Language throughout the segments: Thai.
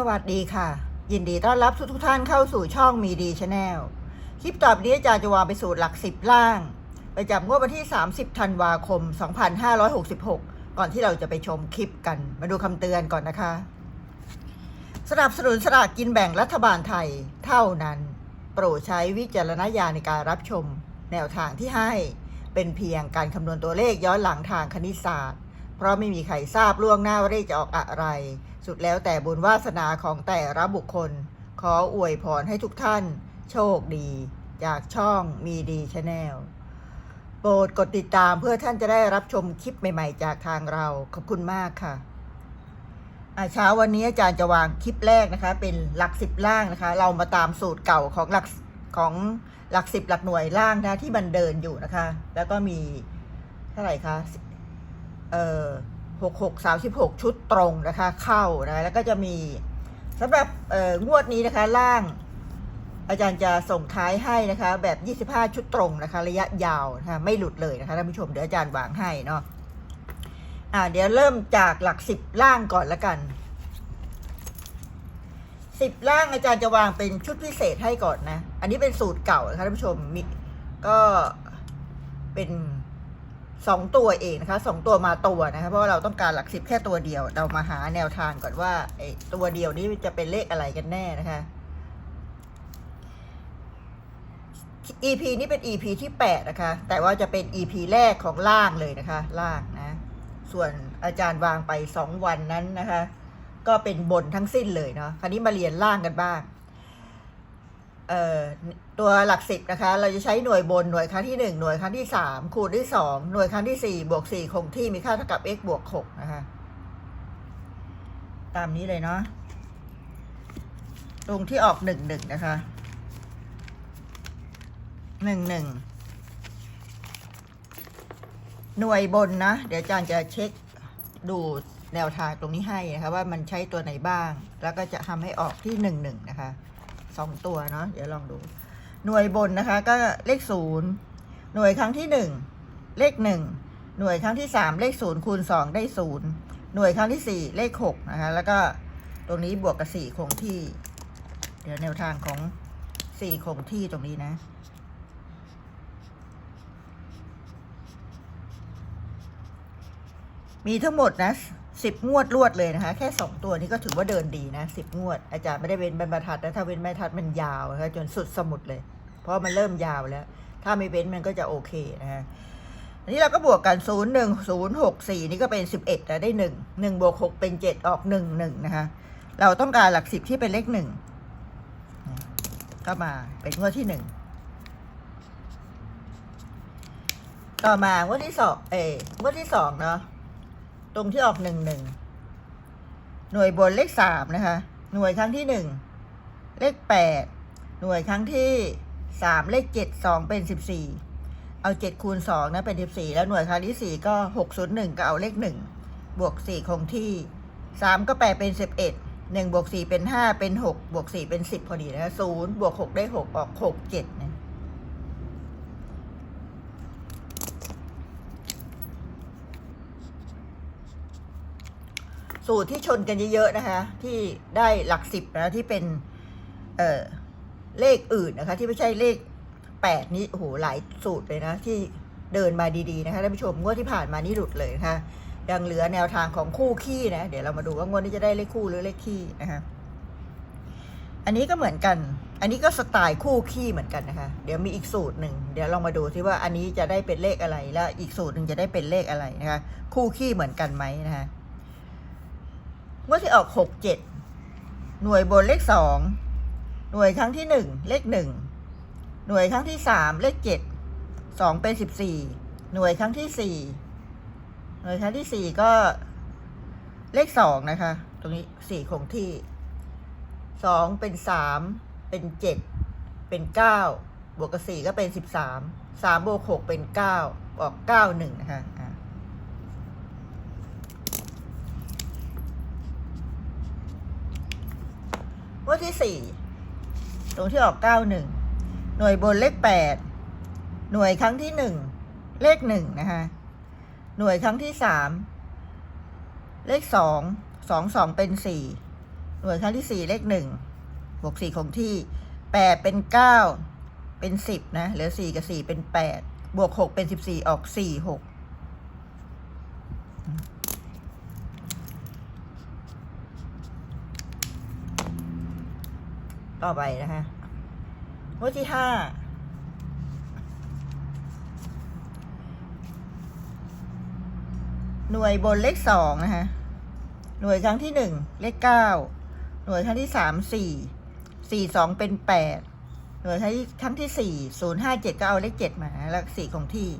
สวัสดีค่ะ ยินดีต้อนรับทุกทุกท่านเข้าสู่ช่องมีดีชาแนลคลิปต่อไปนี้อาจารย์จะวางไปสูตรหลักสิบล่าง ไประจำงวดวันที่ 30ธันวาคม 2566 ก่อนที่เราจะไปชมคลิปกัน มาดูคำเตือนก่อนนะคะ สนับสนุนสลากกินแบ่งรัฐบาลไทยเท่านั้น โปรดใช้วิจารณญาณในการรับชม แนวทางที่ให้เป็นเพียงการคำนวณตัวเลขย้อนหลังทางคณิตศาสตร์ เพราะไม่มีใครทราบล่วงหน้าว่าเลขจะออกอะไร สุดแล้วแต่บุญวาสนาของแต่ละบุคคล ขออวยพรให้ทุกท่าน โชคดี จากช่องมีดีชาแนลโปรดกดติดตามเพื่อท่านจะได้รับชมคลิปใหม่ ๆ จากทางเรา ขอบคุณมากค่ะอาเช้าวันนี้อาจารย์จะวางคลิปแรกนะคะ เป็นหลักสิบล่างนะคะ เรามาตามสูตรเก่าของหลักของหลักสิบหลักหน่วยล่างนะที่มันเดินอยู่นะคะ แล้วก็มีเท่าไหร่คะ เอ่อหกหกสามสิบหกชุดตรงนะคะ เข้านะแล้วก็จะมีสำหรับเอ่องวดนี้นะคะล่างอาจารย์จะส่งท้ายให้นะคะ แบบ 25 ชุดตรงนะคะ ระยะยาวนะคะไม่หลุดเลยนะคะท่านผู้ชมเดี๋ยวอาจารย์วางให้เนาะอ่าเดี๋ยวเริ่มจากหลักสิบล่างก่อนละกันสิบล่างอาจารย์จะวางเป็นชุดพิเศษให้ก่อนนะ อันนี้เป็นสูตรเก่านะคะท่านผู้ชมมีก็เป็น สองตัวเองนะคะสองตัวมาตัวนะคะเพราะว่าเราต้องการหลักสิบแค่ตัวเดียว เรามาหาแนวทางก่อนว่าไอ้ตัวเดียวนี้จะเป็นเลขอะไรกันแน่นะคะ EP นี้เป็น EP ที่8นะคะ แต่ว่าจะเป็น EP แรกของล่างเลยนะคะ ล่างนะ ส่วนอาจารย์วางไป2วันนั้นนะคะ ก็เป็นบนทั้งสิ้นเลยเนาะคราวนี้มาเรียนล่างกันบ้าง ตัวหลักสิบนะคะ เราจะใช้หน่วยบนหน่วยครั้งที่ 1 หน่วยครั้งที่ 3 คูณด้วย2หน่วยครั้งที่ 4 บวก 4 คงที่มีค่าเท่ากับ x บวก 6 นะคะ ตามนี้เลยเนาะตรงที่ออก 1 1 นะคะหนึ่งหนึ่งหน่วยบนนะ เดี๋ยวอาจารย์จะเช็คดูแนวทางตรงนี้ให้นะคะ ว่ามันใช้ตัวไหนบ้าง แล้วก็จะทำให้ออกที่หนึ่งหนึ่งนะคะ สองตัวเนาะเดี๋ยวลองดู หน่วยบนนะคะ ก็เลขศูนย์หน่วยครั้งที่หนึ่งเลขหนึ่งหน่วยครั้งที่สามเลขศูนย์คูณสองได้ศูนย์หน่วยครั้งที่สี่เลขหกนะคะแล้วก็ตรงนี้บวกกับสี่คงที่ เดี๋ยวแนวทางของสี่คงที่ตรงนี้นะมีทั้งหมดนะ สิบงวดรวดเลยนะคะ แค่สองตัวนี้ก็ถือว่าเดินดีนะสิบงวด อาจารย์ไม่ได้เว้นบรรทัดนะถ้าเว้นบรรทัดมันยาวนะคะจนสุดสมุดเลย เพราะมันเริ่มยาวแล้ว ถ้าไม่เว้นมันก็จะโอเคนะคะอันนี้เราก็บวกกันศูนย์หนึ่งศูนย์หกสี่นี่ก็เป็นสิบเอ็ดนะได้หนึ่งหนึ่งบวกหกเป็นเจ็ดออกหนึ่งหนึ่งนะคะ เราต้องการหลักสิบที่เป็นเลขหนึ่งก็มาเป็นงวดที่หนึ่งต่อมางวดที่สองเอยงวดที่สองเนาะ รงที่ออกหนึ่งหนึ่งหน่วยบนเลขสามนะคะ หน่วยครั้งที่หนึ่งเลขแปดหน่วยครั้งที่สามเลขเจ็ดสองเป็นสิบสี่เอาเจ็ดคูณสองนะเป็นสิบสี่แล้วหน่วยครั้งที่สี่ก็หกศูนย์หนึ่งก็เอาเลขหนึ่งบวกสี่คงที่สามก็แปลเป็นสิบเอ็ดหนึ่งบวกสี่เป็นห้าเป็นหกบวกสี่เป็นสิบพอดีนะคะศูนย์บวกหกได้หกออกหกเจ็ดนะ สูตรที่ชนกันเยอะๆนะคะ ที่ได้หลักสิบนะที่เป็นเอ่อเลขอื่นนะคะ ที่ไม่ใช่เลขแปดนี้โอ้โหหลายสูตรเลยนะ ที่เดินมาดีๆนะคะท่านผู้ชมงวดที่ผ่านมานี่หลุดเลยนะคะยังเหลือแนวทางของคู่ขี้นะ เดี๋ยวเรามาดูว่างวดนี้จะได้เลขคู่หรือเลขขี้นะคะอันนี้ก็เหมือนกัน อันนี้ก็สไตล์คู่ขี้เหมือนกันนะคะ เดี๋ยวมีอีกสูตรหนึ่ง เดี๋ยวลองมาดูซิว่าอันนี้จะได้เป็นเลขอะไร แล้วอีกสูตรหนึ่งจะได้เป็นเลขอะไรนะคะ คู่ขี้เหมือนกันไหมนะคะ งวดที่ออกหกเจ็ดหน่วยบนเลขสองหน่วยครั้งที่หนึ่งเลขหนึ่งหน่วยครั้งที่สามเลขเจ็ดสองเป็นสิบสี่หน่วยครั้งที่สี่หน่วยครั้งที่สี่ก็เลขสองนะคะ ตรงนี้สี่คงที่สองเป็นสามเป็นเจ็ดเป็นเก้าบวกกับสี่ก็เป็นสิบสามสามบวกหกเป็นเก้าออกเก้าหนึ่งนะคะอะ งวดที่สี่ตรงที่ออกเก้าหนึ่งหน่วยบนเลขแปดหน่วยครั้งที่หนึ่งเลขหนึ่งนะคะหน่วยครั้งที่สามเลขสองสองสองเป็นสี่หน่วยครั้งที่สี่เลขหนึ่งบวกสี่คงที่แปดเป็นเก้าเป็นสิบนะเหลือสี่กับสี่เป็นแปดบวกหกเป็นสิบสี่ออกสี่หก ต่อไปนะคะงวดที่ห้าหน่วยบนเลขสองนะคะหน่วยครั้งที่หนึ่งเลขเก้าหน่วยครั้งที่สามสี่สี่สองเป็นแปดหน่วยครั้งที่ครั้งที่สี่ศูนย์ห้าเจ็ดก็เอาเลขเจ็ดมาแล้วสี่ของที่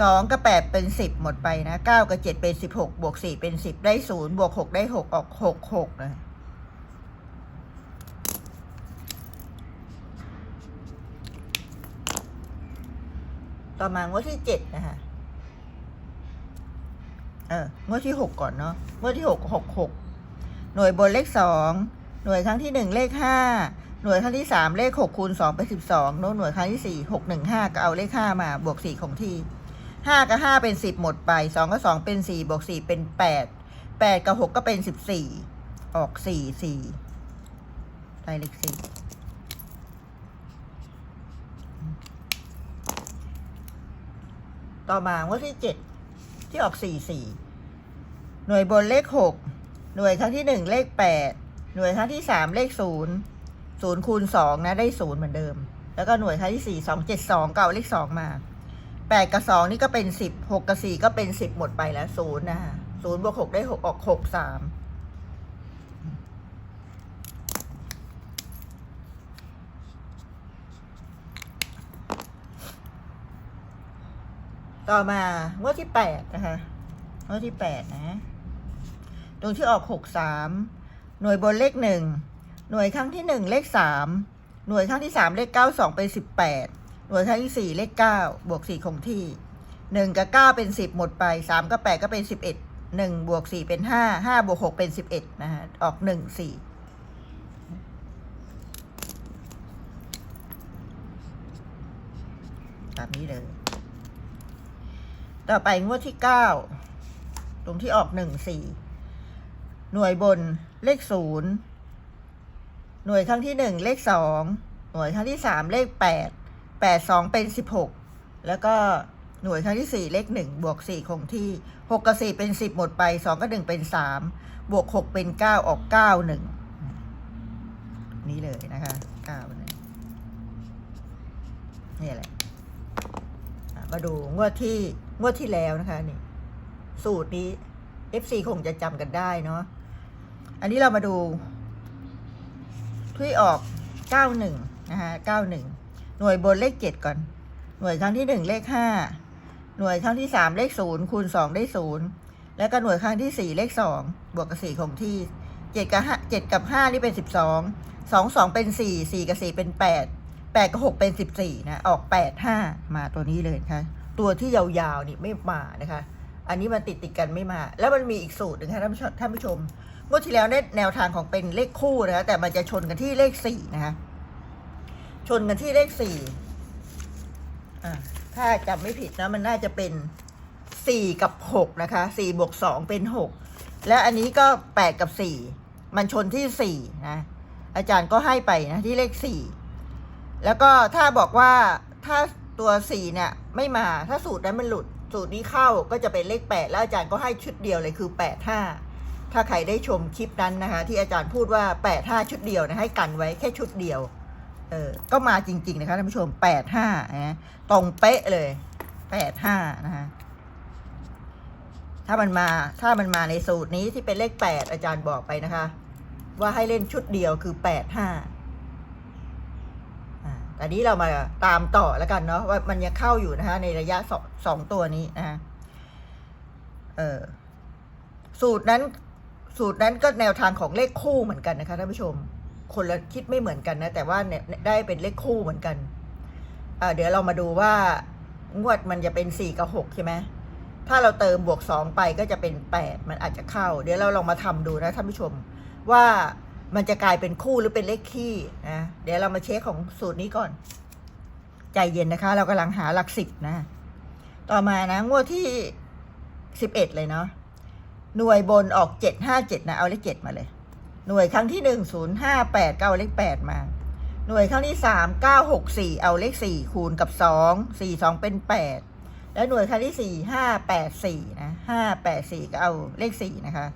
สองกับแปดเป็นสิบหมดไปนะเก้ากับเจ็ดเป็นสิบหกบวกสี่เป็นสิบได้ศูนย์บวกหกได้หกออกหกหกนะ ต่อมางวดที่เจ็ดนะคะเอองวดที่หกก่อนเนาะงวดที่หกหกหกหน่วยบนเลขสองหน่วยครั้งที่หนึ่งเลขห้าหน่วยครั้งที่สามเลขหกคูณสองเป็นสิบสองโน้ตหน่วยครั้งที่สี่หกหนึ่งห้าก็เอาเลขห้ามาบวกสี่ของที่ห้ากับห้าเป็นสิบหมดไปสองกับสองเป็นสี่บวกสี่เป็นแปดแปดกับหกก็เป็นสิบสี่ออกสี่สี่ได้เลขสี่ ต่อมางวดที่เจ็ดที่ออกสี่สี่หน่วยบนเลขหกหน่วยครั้งที่หนึ่งเลขแปดหน่วยครั้งที่สามเลขศูนย์ศูนย์คูณสองนะได้ศูนย์เหมือนเดิม แล้วก็หน่วยครั้งที่สี่สองเจ็ดสองเก่าเลขสองมาแปดกับสองนี่ก็เป็นสิบหกกับสี่ก็เป็นสิบหมดไปแล้วศูนย์นะฮะศูนย์บวกหกได้หกออกหกสาม ต่อมางวดที่แปดนะคะงวดที่แปดนะ ตรงที่ออกหกสามหน่วยบนเลขหนึ่งหน่วยครั้งที่หนึ่งเลขสามหน่วยครั้งที่สามเลขเก้าสองเป็นสิบแปดหน่วยครั้งที่สี่เลขเก้าบวกสี่คงที่หนึ่งกับเก้าเป็นสิบหมดไปสามกับแปดก็เป็นสิบเอ็ดหนึ่งบวกสี่เป็นห้าห้าบวกหกเป็นสิบเอ็ดนะฮะออกหนึ่งสี่แบบนี้เลย ต่อไปงวดที่เก้าตรงที่ออกหนึ่งสี่หน่วยบนเลขศูนย์หน่วยครั้งที่หนึ่งเลขสองหน่วยครั้งที่สามเลขแปดแปดสองเป็นสิบหกแล้วก็หน่วยครั้งที่สี่เลขหนึ่งบวกสี่คงที่หกกับสี่เป็นสิบหมดไปสองกับหนึ่งเป็นสามบวกหกเป็นเก้าออกเก้าหนึ่งนี่เลยนะคะเก้าหนึ่งนี่แหละอะมาดูงวดที่ งวดที่แล้วนะคะนี่ สูตรนี้ FC คงจะจำกันได้เนาะอันนี้เรามาดูที่ออก 91 นะคะ91 หน่วยบนเลข 7 ก่อน หน่วยครั้งที่ 1 เลข 5 หน่วยครั้งที่ 3 เลข 0 คูณ 2 ได้ 0 แล้วก็หน่วยครั้งที่ 4 เลข 2 บวกกับ4คงที่ 7 กับ5 7 กับ 5 นี่เป็น 12 2 2 เป็น 4 4 กับ 4 เป็น8แปดกับหกเป็นสิบสี่นะ ออกแปดห้ามาตัวนี้เลยนะคะ ตัวที่ยาวๆนี่ไม่มานะคะ อันนี้มันติดติดกันไม่มา แล้วมันมีอีกสูตรหนึ่งค่ะท่านผู้ชมท่านผู้ชมงวดที่แล้วเนี่ยแนวทางของเป็นเลขคู่นะคะแต่มันจะชนกันที่เลขสี่นะคะชนกันที่เลขสี่ถ้าจำไม่ผิดนะมันน่าจะเป็นสี่กับหกนะคะสี่บวกสองเป็นหกและอันนี้ก็แปดกับสี่มันชนที่สี่นะอาจารย์ก็ให้ไปนะที่เลขสี่แล้วก็ถ้าบอกว่าถ้า ตัวสี่เนี่ยไม่มาถ้าสูตรนั้นมันหลุด สูตรนี้เข้าก็จะเป็นเลขแปดแล้วอาจารย์ก็ให้ชุดเดียวเลยคือแปดห้าถ้าใครได้ชมคลิปนั้นนะคะ ที่อาจารย์พูดว่าแปดห้าชุดเดียวนะให้กันไว้แค่ชุดเดียวเออก็มาจริง ๆ นะคะท่านผู้ชมแปดห้านะตรงเป๊ะเลยแปดห้านะคะถ้ามันมาถ้ามันมาในสูตรนี้ที่เป็นเลขแปดอาจารย์บอกไปนะคะ ว่าให้เล่นชุดเดียวคือแปดห้า อ่าแต่นี้เรามาตามต่อแล้วกันเนาะว่ามันยังเข้าอยู่นะคะในระยะสองสองตัวนี้นะคะเออสูตรนั้น สูตรนั้นก็แนวทางของเลขคู่เหมือนกันนะคะท่านผู้ชม คนละคิดไม่เหมือนกันนะ แต่ว่าเนี่ยได้เป็นเลขคู่เหมือนกันเดี๋ยวเรามาดูว่างวดมันจะเป็นสี่กับหกใช่ไหมถ้าเราเติมบวกสองไปก็จะเป็นแปดมันอาจจะเข้า เดี๋ยวเราลองมาทำดูนะท่านผู้ชม ว่า มันจะกลายเป็นคู่หรือเป็นเลขคี่นะเดี๋ยวเรามาเช็คของสูตรนี้ก่อน ใจเย็นนะคะ เรากำลังหาหลักสิบนะ ต่อมานะ งวดที่สิบเอ็ดเลยเนาะหน่วยบนออกเจ็ดห้าเจ็ดนะ เอาเลขเจ็ดมาเลย หน่วยครั้งที่หนึ่งศูนย์ห้าแปดก็เอาเลขแปดมา หน่วยครั้งที่สามเก้าหกสี่เอาเลขสี่คูณกับสองสี่สองเป็นแปดและหน่วยครั้งที่สี่ห้าแปดสี่นะห้าแปดสี่ก็เอาเลขสี่นะคะ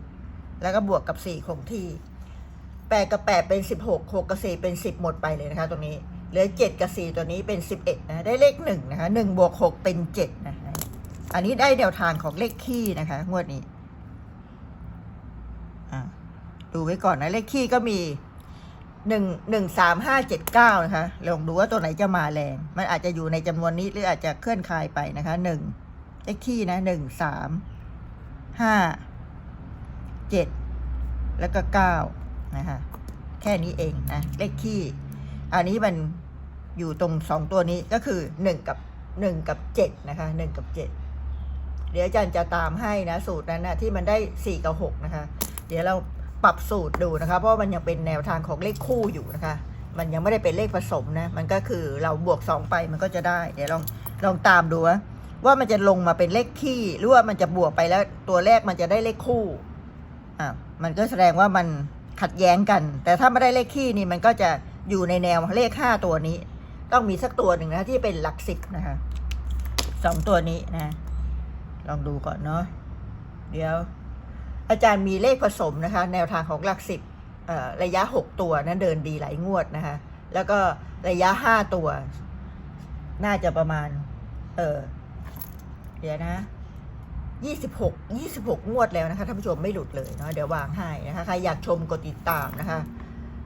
แล้วก็บวกกับสี่คงที่ แปดกับแปดเป็นสิบหกหกกับสี่เป็นสิบหมดไปเลยนะคะ ตรงนี้เหลือเจ็ดกับสี่ตัวนี้เป็นสิบเอ็ดนะได้เลขหนึ่งนะคะหนึ่งบวกหกเป็นเจ็ดนะคะอันนี้ได้แนวทางของเลขคี่นะคะ งวดนี้ดูไว้ก่อนนะเลขคี่ก็มีหนึ่งหนึ่งสามห้าเจ็ดเก้านะคะลองดูว่าตัวไหนจะมาแรง มันอาจจะอยู่ในจำนวนนี้หรืออาจจะเคลื่อนคลายไปนะคะหนึ่งเลขที่นะหนึ่งสามห้าเจ็ดแล้วก็เก้า นะคะแค่นี้เองนะเลขที่อันนี้มันอยู่ตรงสองตัวนี้ก็คือหนึ่งกับหนึ่งกับเจ็ดนะคะหนึ่งกับเจ็ดเดี๋ยวอาจารย์จะตามให้นะ สูตรนั้นนะที่มันได้สี่กับหกนะคะ เดี๋ยวเราปรับสูตรดูนะคะ เพราะมันยังเป็นแนวทางของเลขคู่อยู่นะคะ มันยังไม่ได้เป็นเลขผสมนะ มันก็คือเราบวกสองไปมันก็จะได้ เดี๋ยวลองลองตามดูว่าว่ามันจะลงมาเป็นเลขคี่หรือว่ามันจะบวกไปแล้วตัวแรกมันจะได้เลขคู่อะมันก็แสดงว่ามัน ขัดแย้งกัน แต่ถ้าไม่ได้เลขคี่นี่มันก็จะอยู่ในแนวเลขห้าตัวนี้ ต้องมีสักตัวหนึ่งนะที่เป็นหลักสิบนะคะสองตัวนี้นะ ลองดูก่อนเนาะเดี๋ยว อาจารย์มีเลขผสมนะคะ แนวทางของหลักสิบระยะหกตัวนั้นเดินดีหลายงวดนะคะ แล้วก็ระยะห้าตัว น่าจะประมาณ เออเดี๋ยวนะ ยี่สิบหกยี่สิบหกงวดแล้วนะคะท่านผู้ชมไม่หลุดเลยเนาะเดี๋ยววางให้นะคะใครอยากชมกดติดตามนะคะ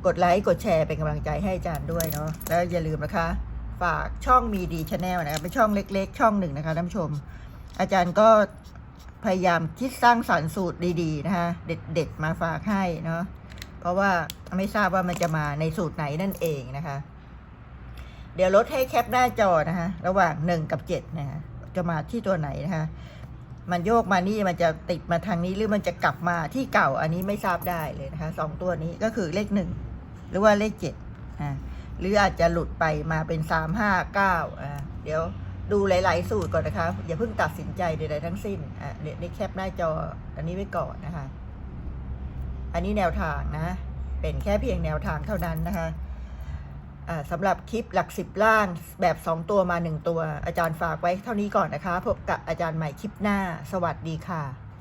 กดไลค์กดแชร์เป็นกำลังใจให้อาจารย์ด้วยเนาะแล้วอย่าลืมนะคะ ฝากช่องมีดีชาแนลนะคะเป็นช่องเล็กๆ ช่องหนึ่งนะคะท่านผู้ชม อาจารย์ก็พยายามคิดสร้างสรรค์สูตรดีๆนะคะ เด็ดๆมาฝากให้เนาะเพราะว่าไม่ทราบว่ามันจะมาในสูตรไหนนั่นเองนะคะ เดี๋ยวลดให้แคปหน้าจอนะคะ ระหว่างหนึ่งกับเจ็ดนะคะจะมาที่ตัวไหนนะคะ มันโยกมานี่มันจะติดมาทางนี้หรือมันจะกลับมาที่เก่าอันนี้ไม่ทราบได้เลยนะคะสองตัวนี้ก็คือเลขหนึ่งหรือว่าเลขเจ็ดอ่าหรืออาจจะหลุดไปมาเป็นสามห้าเก้าอ่าเดี๋ยวดูหลาย ๆ สูตรก่อนนะคะ อย่าเพิ่งตัดสินใจใดๆทั้งสิ้นอะเดี๋ยวได้แคปหน้าจออันนี้ไว้ก่อนนะคะ อันนี้แนวทางนะ เป็นแค่เพียงแนวทางเท่านั้นนะคะ สำหรับคลิปหลักสิบล่างแบบ 2 ตัวมา 1 ตัว อาจารย์ฝากไว้เท่านี้ก่อนนะคะ พบกับอาจารย์ใหม่คลิปหน้า สวัสดีค่ะ